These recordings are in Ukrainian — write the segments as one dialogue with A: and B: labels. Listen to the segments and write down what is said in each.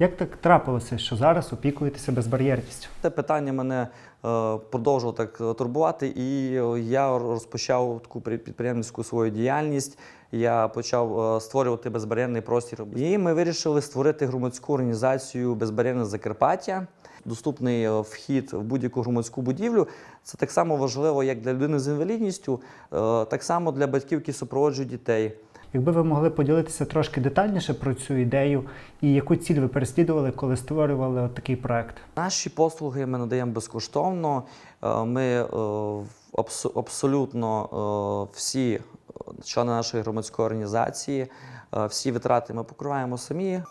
A: Як так трапилося, що зараз опікуєтеся безбар'єрністю?
B: Це питання мене е, продовжило так е, турбувати, і е, я розпочав таку при- підприємницьку свою діяльність. Я почав створювати безбар'єрний простір. І ми вирішили створити громадську організацію Безбар'єрне Закарпаття. Доступний вхід в будь-яку громадську будівлю. Це так само важливо, як для людини з інвалідністю, так само для батьків, які супроводжують дітей.
A: Якби ви могли поділитися трошки детальніше про цю ідею і яку ціль ви переслідували, коли створювали такий проект?
B: Наші послуги ми надаємо безкоштовно. Е, Ми е, абсолютно е, всі члени нашої громадської організації, всі витрати ми покриваємо самі.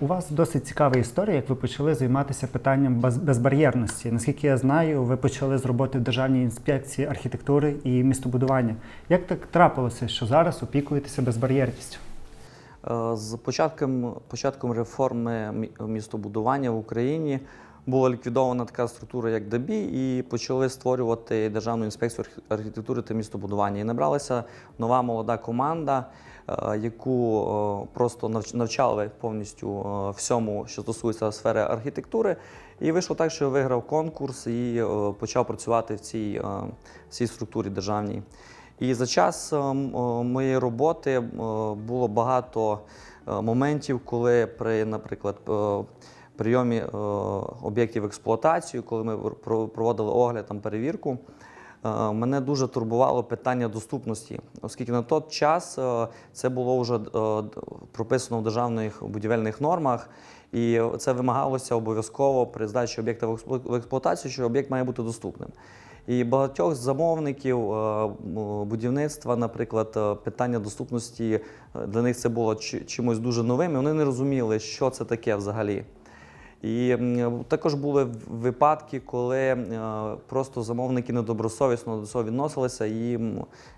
A: У вас досить цікава історія, як ви почали займатися питанням безбар'єрності. Наскільки я знаю, ви почали з роботи в Державній інспекції архітектури і містобудування. Як так трапилося, що зараз опікуєтеся безбар'єрністю?
B: Е, З початком, початком реформи містобудування в Україні була ліквідована така структура, як ДАБІ, і почали створювати Державну інспекцію архітектури та містобудування. І набралася нова молода команда, е, яку е, просто навчали повністю е, всьому, що стосується сфери архітектури. І вийшло так, що я виграв конкурс і почав працювати в цій, в цій структурі державній. І за час е, м- е, моєї роботи було багато моментів, коли при, наприклад, прийомі е, об'єктів експлуатації, коли ми про- проводили огляд там перевірку. е, Мене дуже турбувало питання доступності, оскільки на той час е, це було вже прописано в державних будівельних нормах, і це вимагалося обов'язково при здачі об'єкта в експлуатацію, що об'єкт має бути доступним. І багатьох замовників будівництва, наприклад, питання доступності для них це було чимось дуже новим. і Вони не розуміли, що це таке взагалі. І також були випадки, коли е, просто замовники недобросовісно до цього відносилися, і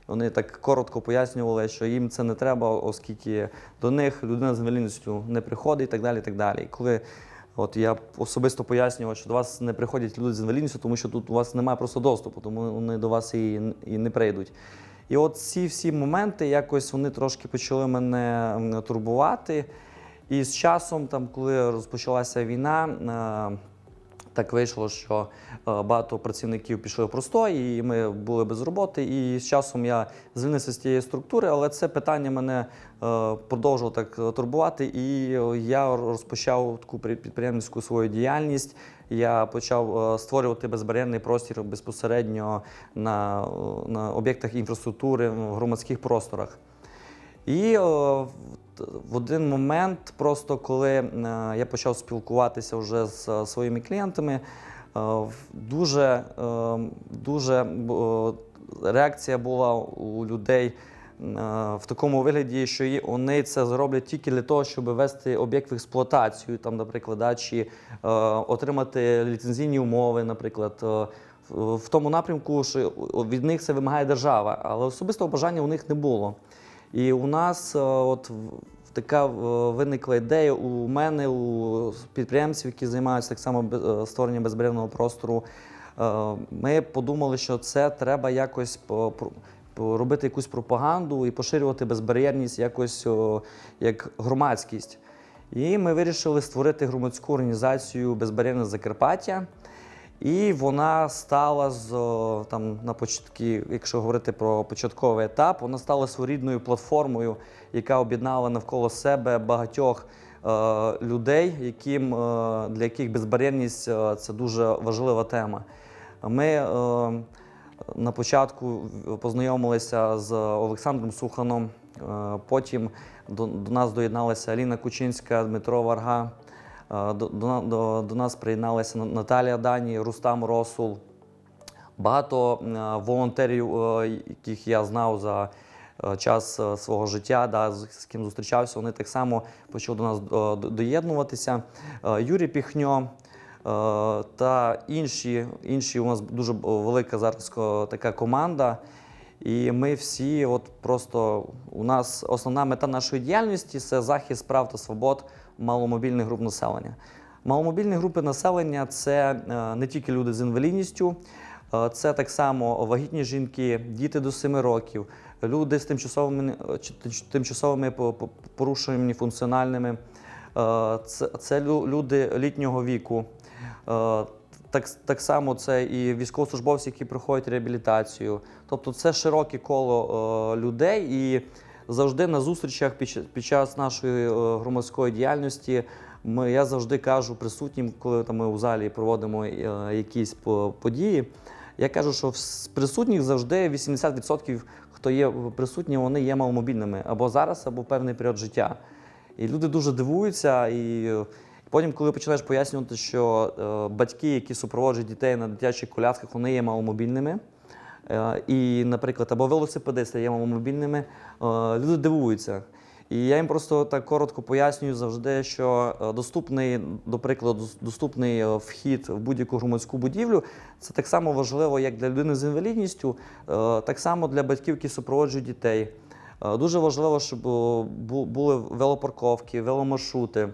B: вони так коротко пояснювали, що їм це не треба, оскільки до них людина з інвалідністю не приходить і так далі. І так далі. Коли от я особисто пояснював, що до вас не приходять люди з інвалідністю, тому що тут у вас немає просто доступу, тому вони до вас і, і не прийдуть. І от ці всі моменти якось вони трошки почали мене турбувати. І з часом, там, коли розпочалася війна, е, так вийшло, що е, багато працівників пішли в простой, і ми були без роботи. І з часом я звільнився з тієї структури, але це питання мене е, продовжило так турбувати. І я розпочав таку підприємницьку свою діяльність. Я почав створювати безбар'єрний простір безпосередньо на, на об'єктах інфраструктури в громадських просторах. І в- один момент, просто коли е, я почав спілкуватися вже з е, своїми клієнтами, е, дуже, дуже реакція була у людей в такому вигляді, що вони це зроблять тільки для того, щоб ввести об'єкт в експлуатацію, там, наприклад, да, чи отримати ліцензійні умови, наприклад. В тому напрямку, що від них це вимагає держава, але особистого бажання у них не було. І у нас е, от така е, виникла ідея у мене, у підприємців, які займаються так само е, створенням безбар'єрного простору. Ми подумали, що це треба якось робити якусь пропаганду і поширювати безбар'єрність якось як громадськість. І ми вирішили створити громадську організацію Безбар'єрне Закарпаття. І вона стала з там на початки, якщо говорити про початковий етап, вона стала своєрідною платформою, яка об'єднала навколо себе багатьох е, людей, яким, е, для яких безбар'єрність е, це дуже важлива тема. Ми е, на початку познайомилися з Олександром Суханом. е, Потім до, до нас доєдналася Аліна Кучинська, Дмитро Варга. До, до, до, нас приєдналася На- Наталія Дані, Рустам Росул. Багато волонтерів, яких я знав за е, час е, свого життя, да, з, ким зустрічався, вони так само почали до нас доєднуватися. Е, Юрій Піхньо та інші, інші у нас дуже велика зараз така команда. І ми всі, от просто у нас основна мета нашої діяльності це захист прав та свобод маломобільних груп населення. Маломобільні групи населення це е, не тільки люди з інвалідністю, е, це так само вагітні жінки, діти до 7 років, люди з тимчасовими, тимчасовими по- по- порушеннями функціональними, е, це, це лю- люди літнього віку. Так, так само це і військовослужбовці, які проходять реабілітацію. Тобто це широке коло людей, і завжди на зустрічах під, час- нашої е, громадської діяльності ми, я завжди кажу присутнім, коли там, ми у залі проводимо е, якісь по- події. Я кажу, що з присутніх завжди 80% хто є присутні, вони є маломобільними або зараз, або в певний період життя. І люди дуже дивуються. І е, потім, коли починаєш пояснювати, що батьки, які супроводжують дітей на дитячих колясках, вони є маломобільними. Е, І, наприклад, або велосипедисти є маломобільними, е, люди дивуються. І я їм просто так коротко пояснюю завжди, що е, доступний, до прикладу, доступний вхід в будь-яку громадську будівлю це так само важливо, як для людини з інвалідністю, так само для батьків, які супроводжують дітей. Дуже важливо, щоб були велопарковки, веломаршрути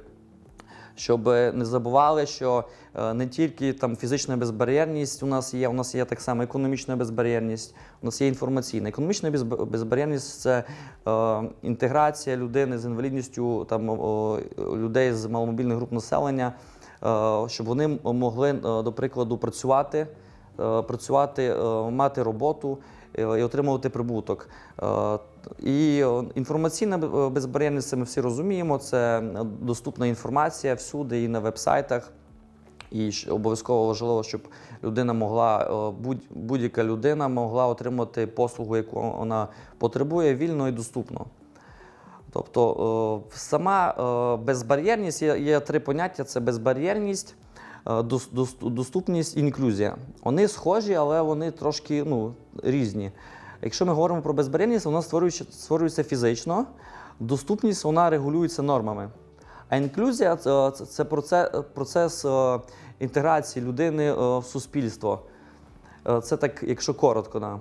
B: щоб не забували, що е, не тільки там фізична безбар'єрність у нас є, у нас є так само економічна безбар'єрність, у нас є інформаційна. Економічна безбар'єрність це е, інтеграція людини з інвалідністю, там о, людей з маломобільних груп населення, е, щоб вони могли, е, до прикладу, працювати, е, працювати, е, мати роботу е, і отримувати прибуток. Е, І інформаційна безбар'єрність, це ми всі розуміємо, це доступна інформація всюди і на вебсайтах. І обов'язково важливо, щоб людина могла, е, будь- будь-яка людина могла отримати послугу, яку вона потребує, вільно і доступно. Тобто е, сама е, безбар'єрність є, три поняття: це безбар'єрність, дос- дос- доступність і інклюзія. Вони схожі, але вони трошки ну, різні. Якщо ми говоримо про безбар'єрність, вона створюється, створюється фізично, доступність вона регулюється нормами. А інклюзія це, це- це процес, е, інтеграції людини е, в суспільство. Е, Це так, якщо коротко. Да.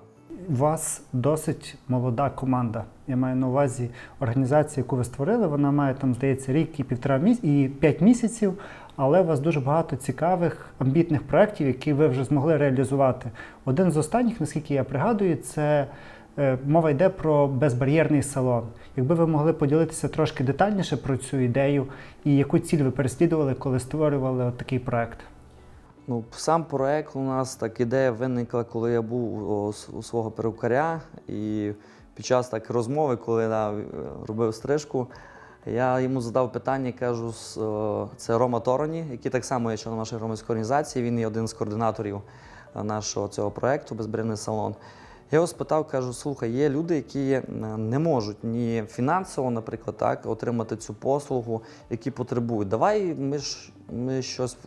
A: У вас досить молода команда. Я маю на увазі організацію, яку ви створили. Вона має там, здається, рік і півтора міс... і п'ять місяців, але у вас дуже багато цікавих амбітних проєктів, які ви вже змогли реалізувати. Один з останніх, наскільки я пригадую, це е, мова йде про безбар'єрний салон. Якби ви могли поділитися трошки детальніше про цю ідею і яку ціль ви переслідували, коли створювали от такий проект?
B: Ну, сам проект у нас так ідея виникла, коли я був у свого перукаря, і під час так розмови, коли я е, робив стрижку, я йому задав питання, кажу, це Рома Тороні, який так само є членом нашої громадської організації. Він є один з координаторів е, нашого цього проекту Безбринний салон. Я його спитав, кажу: слухай, є люди, які е, не можуть ні фінансово, наприклад, так, отримати цю послугу, які потребують. Давай ми ж ми щось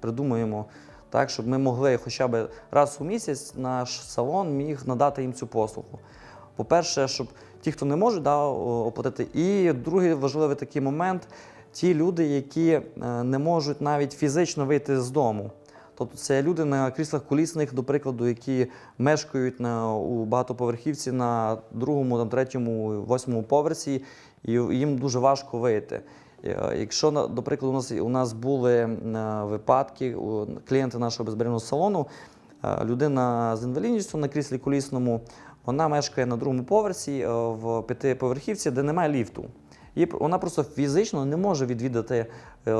B: придумаємо, так, щоб ми могли хоча б раз у місяць наш салон міг надати їм цю послугу. По-перше, щоб ті, хто не можуть да, оплатити. І другий важливий такий момент ті люди, які е, не можуть навіть фізично вийти з дому. Тобто це люди на кріслах колісних, до прикладу, які мешкають на, у багатоповерхівці на другому, там, третьому, восьмому поверсі, і їм дуже важко вийти. Е, Якщо, до прикладу, у нас, у нас були е, випадки, у- клієнти нашого безбар'єрного салону, людина з інвалідністю на кріслі колісному, вона мешкає на другому поверсі е, в п'ятиповерхівці, де немає ліфту. Пр- вона просто фізично не може відвідати е,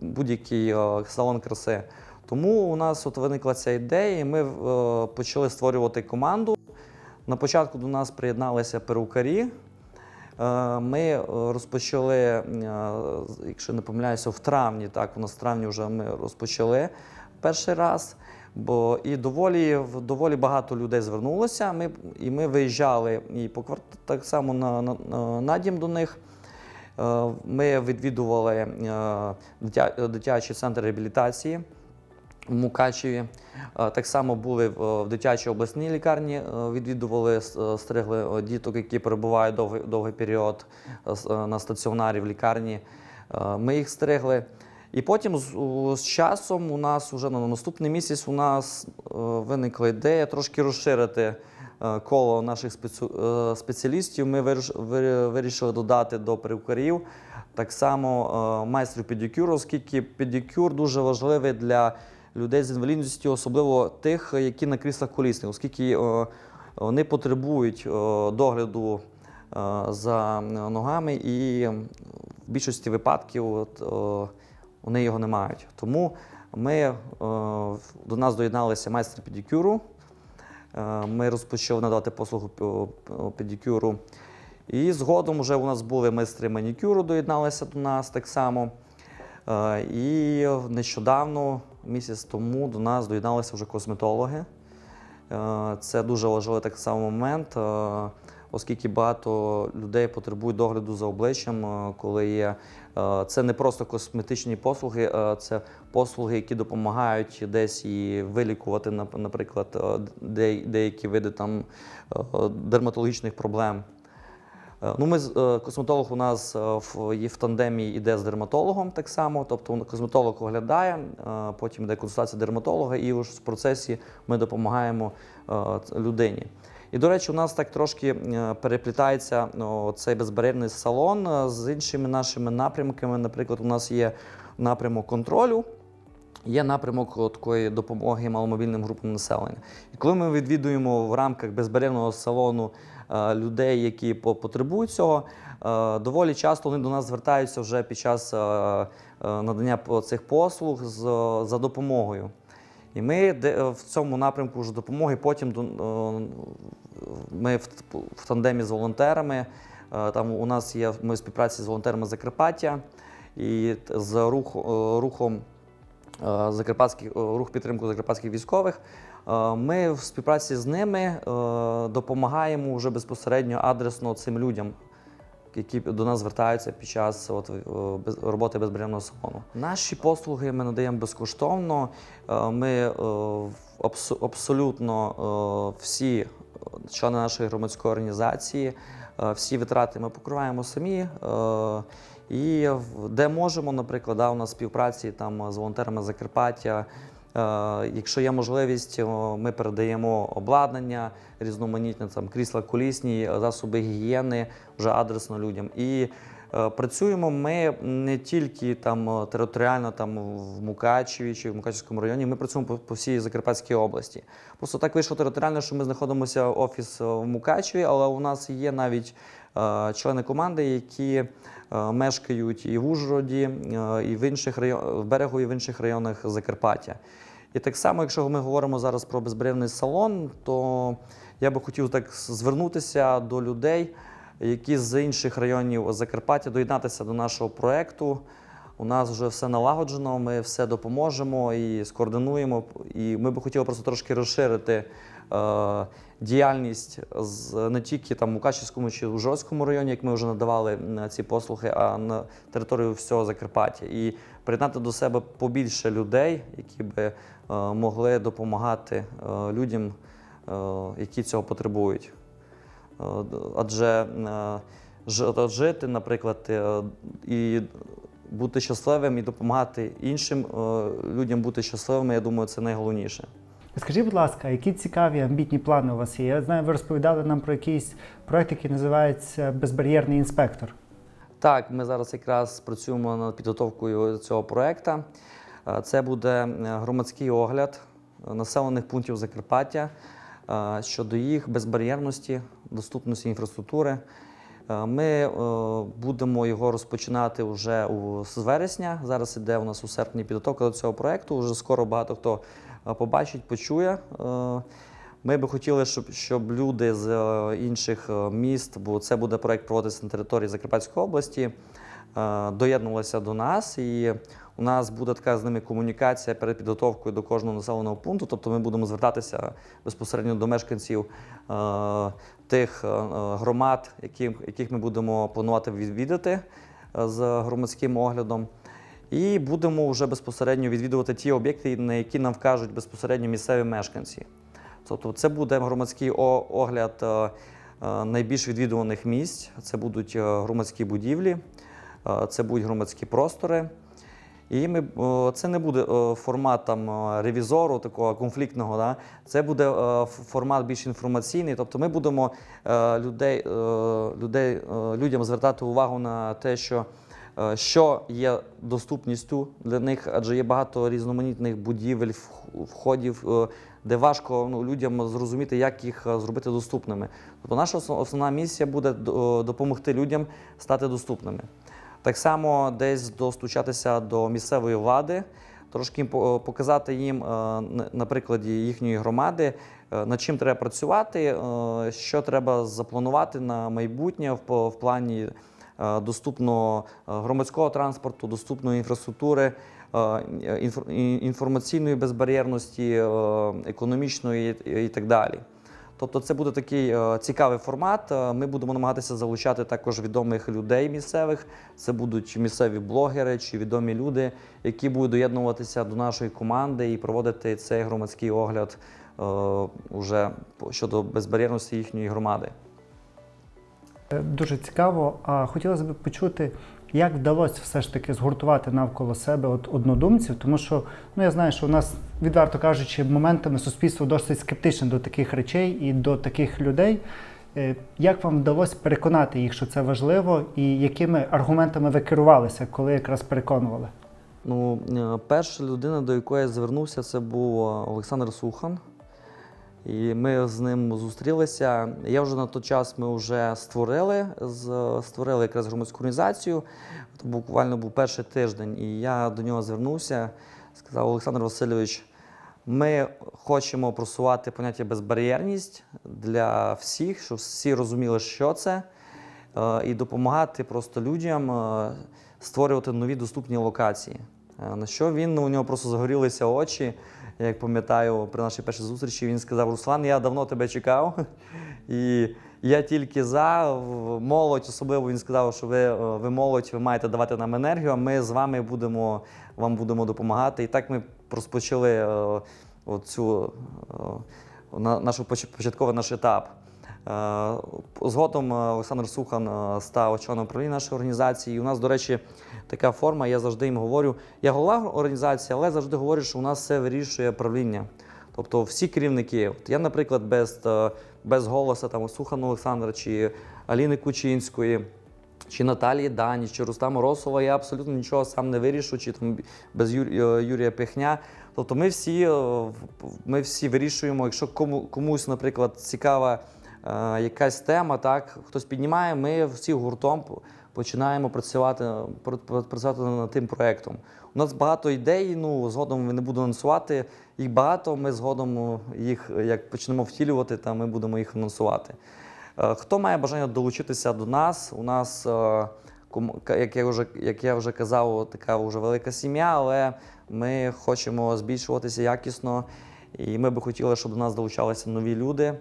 B: будь-який е, салон краси. Тому у нас от виникла ця ідея, і ми е, почали створювати команду. На початку до нас приєдналися перукарі. Е, Ми е, розпочали, е, якщо не помиляюся, в травні. Так, у нас в травні вже ми розпочали перший раз. Бо і доволі, доволі багато людей звернулося. Ми, і ми виїжджали і по кварт... так само на, на, на, на дім до них. Е, Ми відвідували е, дитя, дитячий центр реабілітації в Мукачеві. Е, Так само були в дитячій обласній лікарні, відвідували, стригли діток, які перебувають довгий, довгий період на стаціонарі в лікарні. Ми їх стригли. І потім з, з часом у нас вже на наступний місяць у нас е, виникла ідея трошки розширити е, коло наших е, спеціалістів. Ми виріш- вирішили додати до перукарів. Так само майстрів педикюру, оскільки педикюр дуже важливий для людей з інвалідністю, особливо тих, які на кріслах колісних, оскільки вони потребують догляду за ногами, і в більшості випадків от, вони його не мають. Тому ми, е, до нас доєдналися майстри педикюру. Е, Ми розпочали надавати послугу пе- пе- педикюру. І згодом вже у нас були майстри манікюру, доєдналися до нас так само. Е, І нещодавно, місяць тому, до нас доєдналися вже косметологи. Це дуже важливий так само момент, оскільки багато людей потребують догляду за обличчям, е, коли є. е, Це не просто косметичні послуги, е, це послуги, які допомагають десь і вилікувати, наприклад, деякі види там дерматологічних проблем. Ну, ми, косметолог у нас в, тандемі йде з дерматологом так само. Тобто косметолог оглядає, потім йде консультація дерматолога, і в процесі ми допомагаємо людині. І, до речі, у нас так трошки е, переплітається цей безбар'єрний салон е, з іншими нашими напрямками. Наприклад, у нас є напрямок контролю. Є напрямок такої допомоги маломобільним групам населення. І коли ми відвідуємо в рамках безбар'єрного салону е, людей, які потребують цього, доволі часто вони до нас звертаються вже під час надання цих послуг за допомогою. І ми де- в цьому напрямку вже допомоги потім е, ми в, тандемі з волонтерами. е, Там у нас є ми в співпраці з волонтерами Закарпаття і з рух, е, рухом е, закарпатських е, рух підтримку закарпатських військових. Е, Ми в співпраці з ними е, допомагаємо вже безпосередньо адресно цим людям, які до нас звертаються під час от, е, роботи безбар'єрного салону. Наші послуги ми надаємо безкоштовно. Е, Ми е, абсолютно всі члени нашої громадської організації, всі витрати ми покриваємо самі. І де можемо, наприклад, у нас співпраці там з волонтерами Закарпаття. Е, Якщо є можливість, ми передаємо обладнання, різноманітне там крісла колісні, засоби гігієни вже адресно людям. І е, працюємо ми не тільки там е, територіально там в Мукачеві чи в Мукачевському районі, ми працюємо по, по всій Закарпатській області. Просто так вийшло територіально, що ми знаходимося офіс е, в Мукачеві, але у нас є навіть е, члени команди, які е, мешкають і в Ужгороді, е, і в інших районах, в берегу, і в інших районах Закарпаття. І так само, якщо ми говоримо зараз про безбар'єрний салон, то я би хотів так звернутися до людей, які з інших районів Закарпаття доєднатися до нашого проекту. У нас вже все налагоджено, ми все допоможемо і скоординуємо. І ми би хотіли просто трошки розширити діяльність з не тільки там у Мукачівському чи Ужгородському районі, як ми вже надавали ці послуги, а на територію всього Закарпаття. І приєднати до себе побільше людей, які би е, могли допомагати е, людям, е, які цього потребують. Е, Адже е, жити, наприклад, е, і бути щасливим і допомагати іншим е, людям бути щасливими, я думаю, це найголовніше.
A: Скажіть, будь ласка, які цікаві амбітні плани у вас є? Я знаю, ви розповідали нам про якийсь проект, який називається Безбар'єрний інспектор.
B: Так, ми зараз якраз працюємо над підготовкою цього проекту. Е, Це буде е, громадський огляд населених пунктів Закарпаття е, щодо їх безбар'єрності, доступності інфраструктури. Ми будемо його розпочинати вже з вересня. Зараз іде у нас у серпні підготовка до цього проекту. Уже скоро багато хто побачить, почує. Е, Ми би хотіли, щоб, щоб люди з е, інших е, міст, бо це буде проект проводитися на території Закарпатської області, е, доєднувалися до нас. І у нас буде така з ними комунікація перед підготовкою до кожного населеного пункту. Тобто ми будемо звертатися безпосередньо до мешканців е, тих е, громад, яких ми будемо планувати відвідати е, з громадським оглядом. І будемо вже безпосередньо відвідувати ті об'єкти, на які нам вкажуть безпосередньо місцеві мешканці. Тобто це буде громадський огляд е, е, найбільш відвідуваних місць, це будуть е, громадські будівлі, це будуть громадські простори. І ми, це не буде формат ревізору, такого конфліктного. Да? Це буде формат більш інформаційний. Тобто ми будемо людей, людей, людям звертати увагу на те, що, що є доступністю для них, адже є багато різноманітних будівель, вх- входів, е, де важко ну, людям зрозуміти, як їх е, зробити доступними. Тобто наша основ- основна місія буде допомогти людям стати доступними. Так само десь достучатися до місцевої влади, трошки по- показати їм е, на- прикладі їхньої громади, е, над чим треба працювати, е, що треба запланувати на майбутнє в плані е, доступного е, громадського транспорту, доступної інфраструктури, е, інформаційної безбар'єрності, економічної і- так далі. Тобто це буде такий цікавий формат. Ми будемо намагатися залучати також відомих людей місцевих. Це будуть місцеві блогери чи відомі люди, які будуть доєднуватися до нашої команди і проводити цей громадський огляд уже щодо безбар'єрності їхньої громади.
A: Е, Дуже цікаво. А хотілося б почути, як вдалося все ж таки згуртувати навколо себе от однодумців, тому що ну я знаю, що у нас, відверто кажучи, моментами суспільство досить скептичне до таких речей і до таких людей. Е, Як вам вдалося переконати їх, що це важливо, і якими аргументами ви керувалися, коли якраз переконували?
B: Ну, е, перша людина, до якої я звернувся, це був Олександр Сухан. І ми з ним зустрілися. Я вже на той час ми вже створили, створили якраз громадську організацію. Це буквально був перший тиждень, і я до нього звернувся, сказав Олександр Васильович, ми хочемо просувати поняття безбар'єрність для всіх, щоб всі розуміли, що це, е, і допомагати просто людям е, створювати нові доступні локації. Е, На що він у нього просто загорілися очі. Як пам'ятаю, при нашій першій зустрічі він сказав: Руслан, я давно тебе чекав. І я тільки за молодь, особливо він сказав, що ви, е, ви молодь, ви маєте давати нам енергію, а ми з вами будемо вам будемо допомагати. І так ми розпочали е, оцю е, на- нашу початковий наш етап. Е, Згодом е, Олександр Сухан е, став очільником управління нашої організації. І у нас, до речі, така форма. Я завжди їм говорю. Я голова організації, але завжди говорю, що у нас все вирішує правління. Тобто всі керівники. От я, наприклад, без, без голоса там Сухана Олександра чи Аліни Кучинської. Чи Наталії Дані, чи Рустама Росова, я абсолютно нічого сам не вирішу, чи там без Юр- Юрія Пихня. Тобто ми всі, ми всі вирішуємо, якщо кому, комусь, наприклад, цікава якась тема, так, хтось піднімає, ми всі гуртом починаємо працювати, пр- пр- працювати над тим проєктом. У нас багато ідей, ну, згодом не буду анонсувати. Їх багато, ми згодом е, їх як почнемо втілювати, та ми будемо їх анонсувати. Е, Хто має бажання долучитися до нас? У нас, е, як я вже, як я вже казав, така вже велика сім'я, але ми хочемо збільшуватися якісно, і ми би хотіли, щоб до нас долучалися нові люди.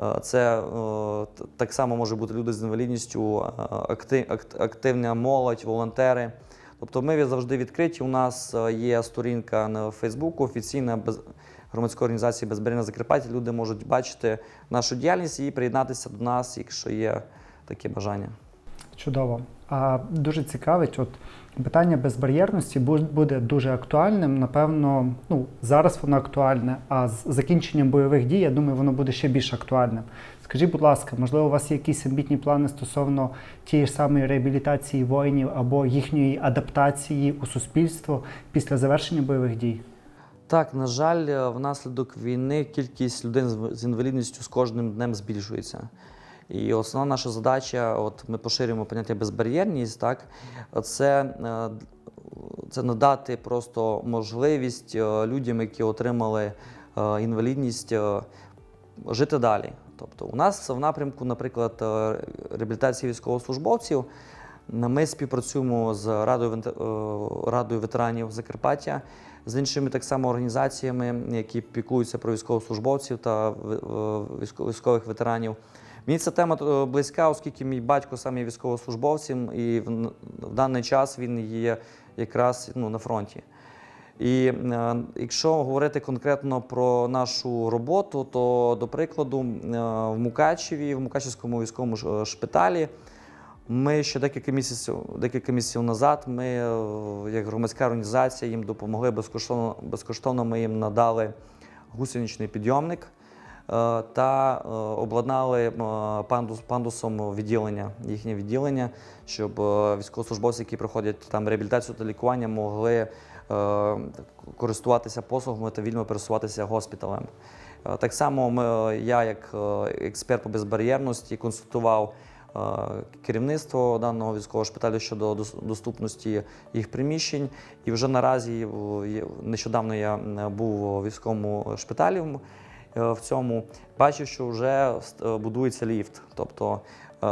B: Е, Це е, так само може бути люди з інвалідністю, е, активна молодь, волонтери. Тобто ми завжди відкриті. У нас є сторінка на Фейсбуку, офіційна громадської організації Безбар'єрне Закарпаття. Люди можуть бачити нашу діяльність і приєднатися до нас, якщо є таке бажання.
A: Чудово. А дуже цікавить, от питання безбар'єрності буде дуже актуальним. Напевно, ну зараз воно актуальне, а з закінченням бойових дій, я думаю, воно буде ще більш актуальним. Скажіть, будь ласка, можливо, у вас є якісь амбітні плани стосовно тієї ж самої реабілітації воїнів або їхньої адаптації у суспільство після завершення бойових дій?
B: Так, на жаль, внаслідок війни кількість людей з інвалідністю з кожним днем збільшується. І основна наша задача, от ми поширюємо поняття безбар'єрність, так, це, е, це надати просто можливість е, людям, які отримали е, інвалідність, жити далі. Тобто, у нас в напрямку, наприклад, реабілітації військовослужбовців. Ми співпрацюємо з Радою, Радою ветеранів Закарпаття, з іншими так само організаціями, які піклуються про військовослужбовців та військових ветеранів. Мені ця тема е, близька, оскільки мій батько сам є військовослужбовцем, і в, в даний час він є якраз ну, на фронті. І е, якщо говорити конкретно про нашу роботу, то до прикладу, е, в Мукачеві, в Мукачевському військовому шпиталі, Ми ще декілька місяців, декілька місяців назад, ми, е, як громадська організація, їм допомогли безкоштовно, безкоштовно ми їм надали гусеничний підйомник е, та е, обладнали е, пандус, пандусом відділення, їхнє відділення, щоб е, військовослужбовці, які проходять там реабілітацію та лікування, могли е, користуватися послугами та вільно пересуватися госпіталем. Е, Так само ми, я, як е, експерт по безбар'єрності, консультував е, керівництво даного військового шпиталю щодо доступності їх приміщень. І вже наразі е, нещодавно я е, був у військовому шпиталі в- е, цьому, бачив, що вже е, будується ліфт. Тобто е,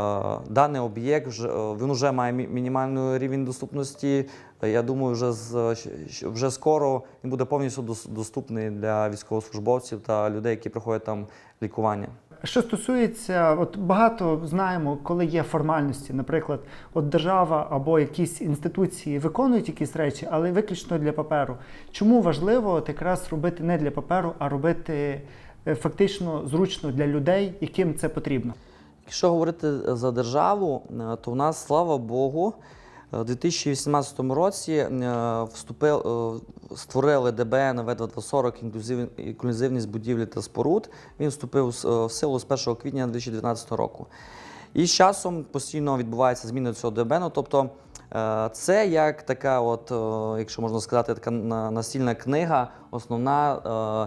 B: даний об'єкт вже він вже має мінімальний рівень доступності. Я думаю, вже з вже скоро він буде повністю доступний для військовослужбовців та людей, які проходять там лікування.
A: Що стосується, от багато знаємо, коли є формальності, наприклад, от держава або якісь інституції виконують якісь речі, але виключно для паперу. Чому важливо от якраз робити не для паперу, а робити фактично зручно для людей, яким це потрібно?
B: Якщо говорити за державу, е, то в нас, слава Богу, е, у 2018 році е, вступив, е, створили ДБН В240 інклюзив, інклюзивність будівлі та споруд. Він вступив в е, силу з 1 квітня 2019 року. І з часом постійно відбувається зміна цього ДБН. Тобто е, це як така, от, е, якщо можна сказати, така на- настільна книга, основна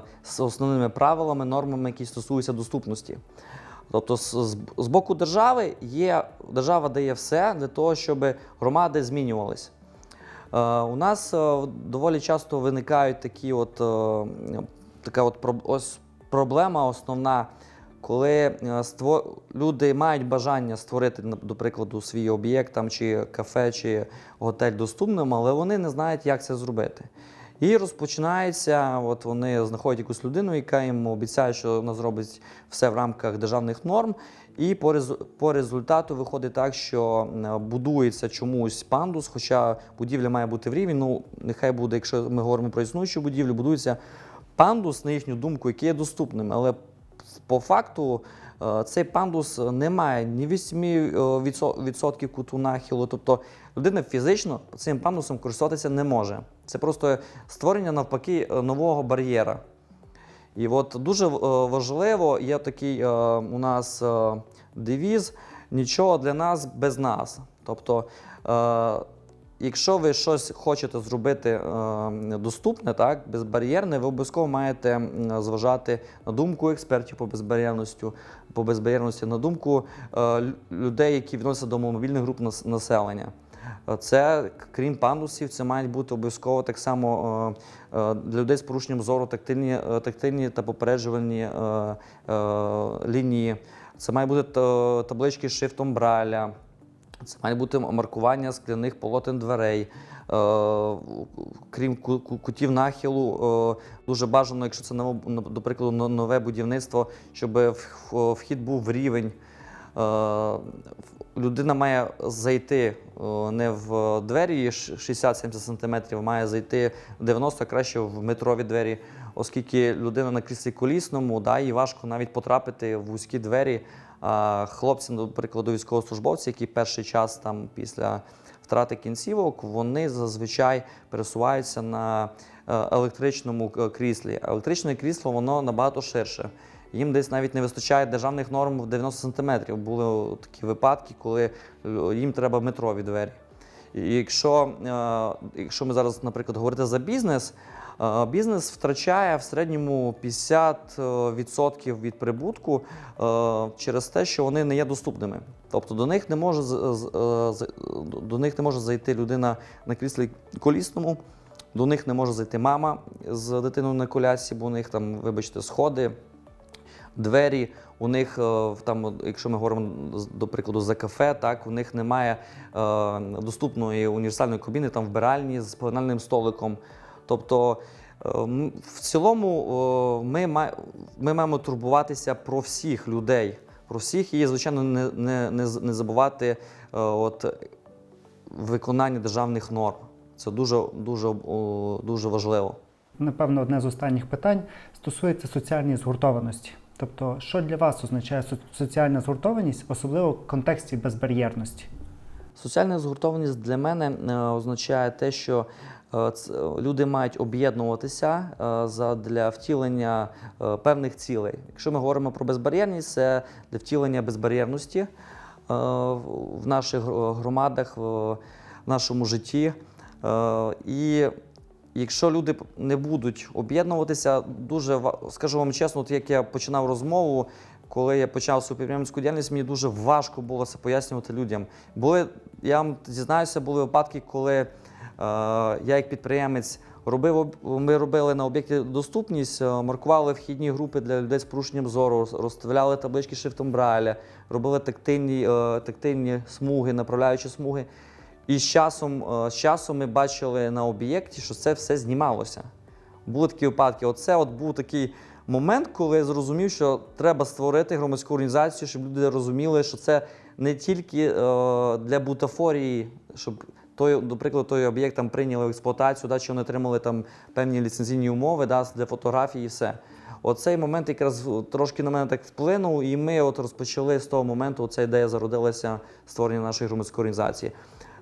B: е, з основними правилами, нормами, які стосуються доступності. Тобто, з, боку держави є держава дає все для того, щоб громади змінювались. Е, у нас е, доволі часто виникають такі от, е, така от ось проблема основна, коли е, люди мають бажання створити, до прикладу, свій об'єкт там, чи кафе, чи готель доступним, але вони не знають, як це зробити. І розпочинається, от вони знаходять якусь людину, яка їм обіцяє, що вона зробить все в рамках державних норм. І по, по результату виходить так, що будується чомусь пандус, хоча будівля має бути в рівні. Ну, нехай буде, якщо ми говоримо про існуючу будівлю, будується пандус, на їхню думку, який є доступним. Але по факту е, цей пандус не має ні 8% куту нахилу. Тобто людина фізично цим пандусом користуватися не може. Це просто створення навпаки е, нового бар'єра. І от дуже е, важливо, є такий е, у нас е, девіз нічого для нас без нас. Тобто, е, якщо ви щось хочете зробити е, доступне, так, безбар'єрне, ви обов'язково маєте зважати на думку експертів по безбар'єрності, по безбар'єрності, на думку е, людей, які відносяться до мобільних груп нас- населення. Це, крім пандусів, це мають бути обов'язково так само е, для людей з порушенням зору тактильні, тактильні та попереджувальні лінії. Це мають бути таблички з шрифтом Браля. Це має бути маркування скляних полотен дверей. Е, крім ку- ку- кутів нахилу, е, дуже бажано, якщо це до прикладу нове будівництво, щоб вхід був в рівень. Е, Людина має зайти не в двері 60-70 см, має зайти 90 краще в метрові двері, оскільки людина на кріслі колісному, да, їй важко навіть потрапити в вузькі двері. Хлопці, до прикладу, військовослужбовці, які перший час там після втрати кінцівок, вони зазвичай пересуваються на е, електричному е, кріслі. Електричне крісло воно набагато ширше. Їм десь навіть не вистачає державних норм в 90 см. Були такі випадки, коли е, їм треба метрові двері. І якщо, якщо ми зараз, наприклад, говорити за бізнес, бізнес втрачає в середньому 50% від прибутку е, через те, що вони не є доступними. Тобто до них не може е, до них не може зайти людина на кріслі колісному, до них не може зайти мама з дитиною на колясі, бо у них там, вибачте, сходи двері. У них е, там, якщо ми говоримо до прикладу за кафе, так у них немає е, доступної універсальної кабіни там вбиральні з пленальним столиком. Тобто, е, в цілому е, ми, ми маємо турбуватися про всіх людей, про всіх і, звичайно, не, не, не, забувати е, от, виконання державних норм. Це дуже, дуже, дуже важливо.
A: Напевно, одне з останніх питань стосується соціальної згуртованості. Тобто, що для вас означає соціальна згуртованість, особливо в контексті безбар'єрності?
B: Соціальна згуртованість для мене означає те, що люди мають об'єднуватися е, для втілення е, певних цілей. Якщо ми говоримо про безбар'єрність, це для втілення безбар'єрності е, в наших громадах, в нашому житті. Е, І якщо люди не будуть об'єднуватися, дуже скажу вам чесно, от як я починав розмову, коли я почав свою підприємницьку діяльність, мені дуже важко було це пояснювати людям. Були, я вам зізнаюся, були випадки, коли е, я як підприємець робив, об- ми робили на об'єкті доступність, е, маркували вхідні групи для людей з порушенням зору, розставляли таблички шрифтом Брайля, робили тактильні, е, тактильні смуги, направляючі смуги. І з часом, е, з часом ми бачили на об'єкті, що це все знімалося. Були такі випадки. Оце от був такий момент, коли я зрозумів, що треба створити громадську організацію, щоб люди розуміли, що це не тільки е, для бутафорії, щоб той, до прикладу, той об'єкт там прийняли в експлуатацію, да, чи вони отримали там певні ліцензійні умови да, для фотографії і все. Оцей момент якраз трошки на мене так вплинув, і ми от розпочали з того моменту, ця ідея зародилася створення нашої громадської організації.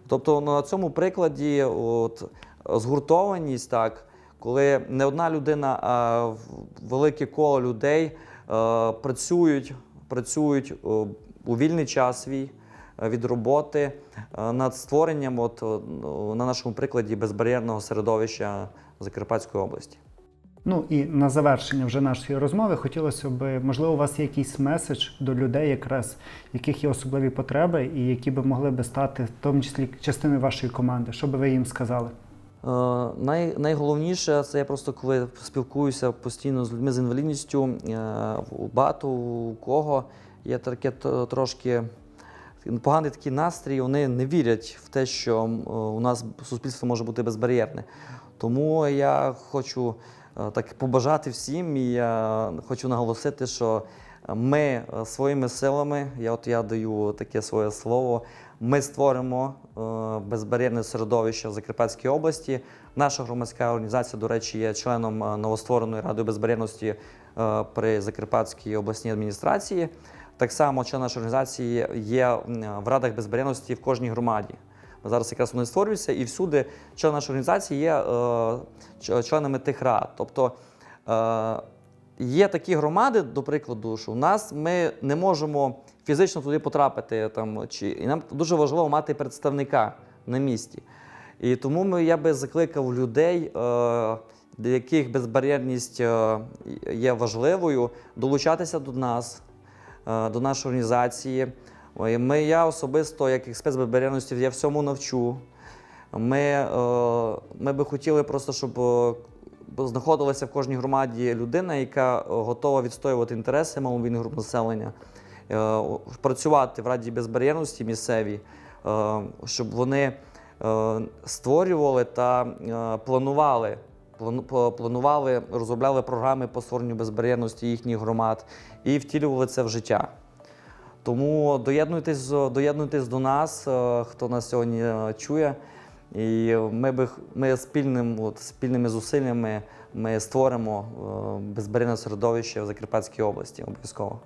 B: Тобто на цьому прикладі от, згуртованість, так, коли не одна людина, а велике коло людей е, працюють, працюють е, у вільний час свій від роботи е, над створенням, от, е, на нашому прикладі, безбар'єрного середовища Закарпатської області.
A: Ну і на завершення вже нашої розмови хотілося б, можливо, у вас є якийсь меседж до людей, якраз яких є особливі потреби, і які би могли би стати в тому числі частиною вашої команди. Що би ви їм сказали?
B: Е, Най, найголовніше це я просто коли спілкуюся постійно з людьми з інвалідністю. е, у- Багато у кого є таке трошки поганий такий настрій. Вони не вірять в те, що е, у нас суспільство може бути безбар'єрне. Тому я хочу е, так побажати всім, і я хочу наголосити, що ми е, своїми силами, я от я даю таке своє слово. Ми створимо безбар'єрне середовище в Закарпатській області. Наша громадська організація, до речі, є членом новоствореної ради безбар'єрності при Закарпатській обласній адміністрації. Так само член нашої організації є в радах безбар'єрності в кожній громаді. Зараз якраз вони створюються, і всюди члени нашої організації є е, членами тих рад. Тобто е, є такі громади, до прикладу, що у нас ми не можемо фізично туди потрапити. Там, чи, і нам дуже важливо мати представника на місці. І тому ми, я би закликав людей, е, яких безбар'єрність е, є важливою, долучатися до нас, до нашої організації. Ми, я особисто, як експерт з я всьому навчу. Ми, е, ми би хотіли просто, щоб е, знаходилася в кожній громаді людина, яка е, готова відстоювати інтереси маломобільних груп населення, е, працювати в Раді безбар'єрності місцевій, е, щоб вони е, створювали та е, планували. Планували, розробляли програми по створенню безбар'єрності їхніх громад і втілювали це в життя. Тому доєднуйтесь, доєднуйтесь до нас, е, хто нас сьогодні е, чує. І ми, би, ми спільним, от, спільними зусиллями ми створимо е, безбар'єрне середовище в Закарпатській області обов'язково.